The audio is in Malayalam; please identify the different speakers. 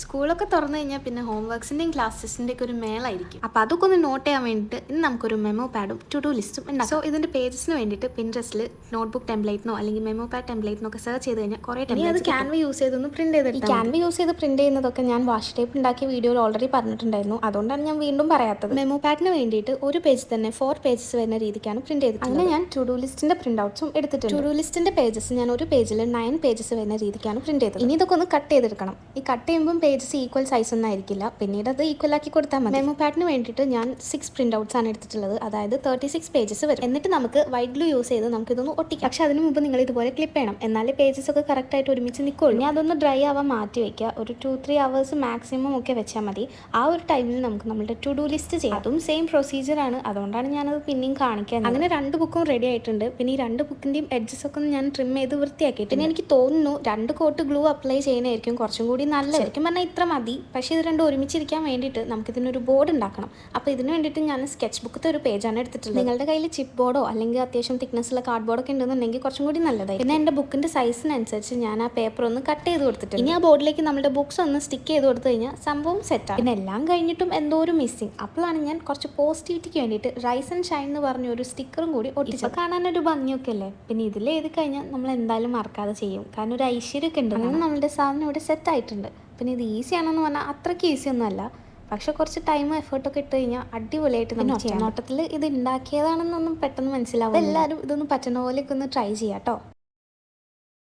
Speaker 1: സ്കൂളൊക്കെ തുറന്നു കഴിഞ്ഞാൽ പിന്നെ ഹോം ഹോംവർക്സിന്റെയും ക്ലാസ്സസിന്റെ ഒക്കെ ഒരു മേളായിരിക്കും. അപ്പോൾ അതൊക്കെ ഒന്ന് നോട്ട് ചെയ്യാൻ വേണ്ടിയിട്ട് ഇന്ന് നമുക്കൊരു മെമോ പാഡും ടു ഡു ലിസ്റ്റും ഉണ്ടാകും സോ ഇതിന്റെ പേജസിന് വേണ്ടിയിട്ട് പിൻട്രസ്റ്റിൽ നോട്ട്ബുക്ക് ടെംപ്ലേറ്റിനോ അല്ലെങ്കിൽ മെമോ പാഡ് ടെംപ്ലേറ്റിനോ ഒക്കെ സെർച്ച് ചെയ്ത് കഴിഞ്ഞാൽ കുറേ
Speaker 2: ടൈം അത്
Speaker 1: ക്യാൻവ യൂസ് ചെയ്തൊന്ന് പ്രിന്റ്
Speaker 2: ഈ
Speaker 1: ചെയ്തിട്ട്
Speaker 2: ക്യാൻവ യൂസ് ചെയ്ത് പ്രിന്റ് ചെയ്യുന്നതൊക്കെ ഞാൻ വാഷ് ടേപ്പ് ഉണ്ടാക്കിയ വീഡിയോയിൽ ഓൾറെഡി പറഞ്ഞിട്ടുണ്ടായിരുന്നു. അതുകൊണ്ടാണ് ഞാൻ വീണ്ടും പറയാത്തത്.
Speaker 1: മെമോ പാഡിന് വേണ്ടിയിട്ട് ഒരു പേജ് തന്നെ ഫോർ പേജസ് വരുന്ന രീതിക്കാണ് പ്രിന്റ് ചെയ്തത്
Speaker 2: അങ്ങനെ ഞാൻ ടു ഡു ലിസ്റ്റിന്റെ പ്രിന്റ് ഔട്ട്സും എടുത്തിട്ടുണ്ട്.
Speaker 1: ടു ഡു ലിസ്റ്റിന്റെ പേജസ് ഞാൻ ഒരു പേജിൽ നയൻ പേജസ് വരുന്ന രീതിക്കാണ് പ്രിന്റ് ചെയ്തത്.
Speaker 2: ഇനി ഇതൊക്കെ ഒന്ന് കട്ട് ചെയ്തെടുക്കണം. ഈ കട്ട് ചെയ്യുമ്പോൾ പേജസ് ഈക്വൽ സൈസ് ഒന്നും ആയിരിക്കില്ല. പിന്നീട് അത് ഈക്വൽ ആക്കി കൊടുത്താൽ മതി.
Speaker 1: മെമോ പാഡിന് വേണ്ടിയിട്ട് ഞാൻ സിക്സ് പ്രിന്റ് ഔട്ട്സ് ആണ് എടുത്തിട്ടുള്ളത്. അതായത് തേർട്ടി സിക്സ് പേജസ് വരും. എന്നിട്ട് നമുക്ക് വൈറ്റ് ഗ്ലൂ യൂസ് ചെയ്ത് നമുക്ക് ഇതൊന്ന് ഒട്ടിക്കാം. പക്ഷെ അതിന് മുമ്പ് നിങ്ങൾ ഇതുപോലെ ക്ലിപ്പ് ചെയ്യണം. എന്നാലേ പേജസ് ഒക്കെ കറക്റ്റ് ആയിട്ട് ഒരുമിച്ച് നിൽക്കുള്ളൂ.
Speaker 2: ഞാൻ അതൊന്ന് ഡ്രൈ ആവാൻ മാറ്റി വെക്കുക. ഒരു ടു ത്രീ അവേഴ്സ് മാക്സിമം ഒക്കെ വെച്ചാൽ മതി. ആ ഒരു ടൈമിൽ നമുക്ക് നമ്മുടെ ടു ഡു ലിസ്റ്റ് ചെയ്യാം.
Speaker 1: അതും സെയിം പ്രൊസീജിയർ ആണ്.
Speaker 2: അതുകൊണ്ടാണ് ഞാനത് പിന്നെയും കാണിക്കാൻ
Speaker 1: അങ്ങനെ രണ്ട് ബുക്കും റെഡി ആയിട്ടുണ്ട്. പിന്നെ ഈ രണ്ട് ബുക്കിന്റെയും എഡ്ജസ് ഒക്കെ ഞാൻ ട്രിം ചെയ്ത് വൃത്തിയാക്കിയിട്ട്
Speaker 2: എനിക്ക് തോന്നുന്നു രണ്ട് കോട്ട് ഗ്ലൂ അപ്ലൈ ചെയ്യുന്നതായിരിക്കും കുറച്ചും കൂടി നല്ലതായിരിക്കും പറഞ്ഞാൽ ഇത്ര മതി. പക്ഷേ ഇത് രണ്ടും ഒരുമിച്ചിരിക്കാൻ വേണ്ടിയിട്ട് നമുക്ക് ഇതിനൊരു ബോർഡ് ഉണ്ടാക്കണം. അപ്പോൾ ഇതിന് വേണ്ടിയിട്ട് ഞാൻ സ്കെച്ച് ബുക്കത്തെ ഒരു പേജാണ് എടുത്തിട്ടുള്ളത്. നിങ്ങളുടെ കയ്യിൽ ചിപ്പ് ബോർഡോ അല്ലെങ്കിൽ അത്യാവശ്യം തിക്നെസ്സുള്ള കാർഡ് ബോർഡൊക്കെ ഉണ്ടെന്നുണ്ടെങ്കിൽ കുറച്ചും കൂടി നല്ലതായി പിന്നെ എന്റെ ബുക്കിന്റെ സൈസിനനുസരിച്ച് ഞാൻ ആ പേപ്പർ ഒന്ന് കട്ട് ചെയ്ത് കൊടുത്തിട്ടുണ്ട്. ഇനി ആ ബോർഡിലേക്ക് നമ്മുടെ ബുക്സ് ഒന്ന് സ്റ്റിക്ക് ചെയ്ത് കൊടുത്തു കഴിഞ്ഞാൽ സംഭവം സെറ്റാണ് പിന്നെ എല്ലാം കഴിഞ്ഞിട്ടും എന്തോ ഒരു മിസ്സിങ് അപ്പോഴാണ് ഞാൻ കുറച്ച് പോസിറ്റിവിറ്റിക്ക് വേണ്ടിയിട്ട് റൈസ് ആൻഡ് ഷൈൻ എന്ന് പറഞ്ഞ ഒരു സ്റ്റിക്കറും കൂടി ഒട്ടിച്ചത്. കാണാനൊരു ഭംഗിയൊക്കെ അല്ലേ? പിന്നെ ഇതിൽ കഴിഞ്ഞാൽ നമ്മൾ എന്തായാലും മറക്കാതെ ചെയ്യും. കാരണം ഒരു ഐശ്വര്യമൊക്കെ ഉണ്ട്. നമ്മളുടെ സാധനം ഇവിടെ സെറ്റ് ആയിട്ടുണ്ട്. പിന്നെ ഇത് ഈസി ആണെന്ന് പറഞ്ഞാൽ അത്രയ്ക്ക് ഈസി ഒന്നുമല്ല പക്ഷെ കുറച്ച് ടൈമും എഫേർട്ടൊക്കെ ഇട്ട് കഴിഞ്ഞാൽ അടിപൊളിയായിട്ട് നമ്മൾ ചെയ്യാം നോട്ടത്തിൽ ഇത് ഉണ്ടാക്കിയതാണെന്നൊന്നും പെട്ടെന്ന് മനസ്സിലാവും എല്ലാവരും ഇതൊന്ന് പറ്റുന്ന പോലെയൊക്കെ ഒന്ന് ട്രൈ ചെയ്യാം കേട്ടോ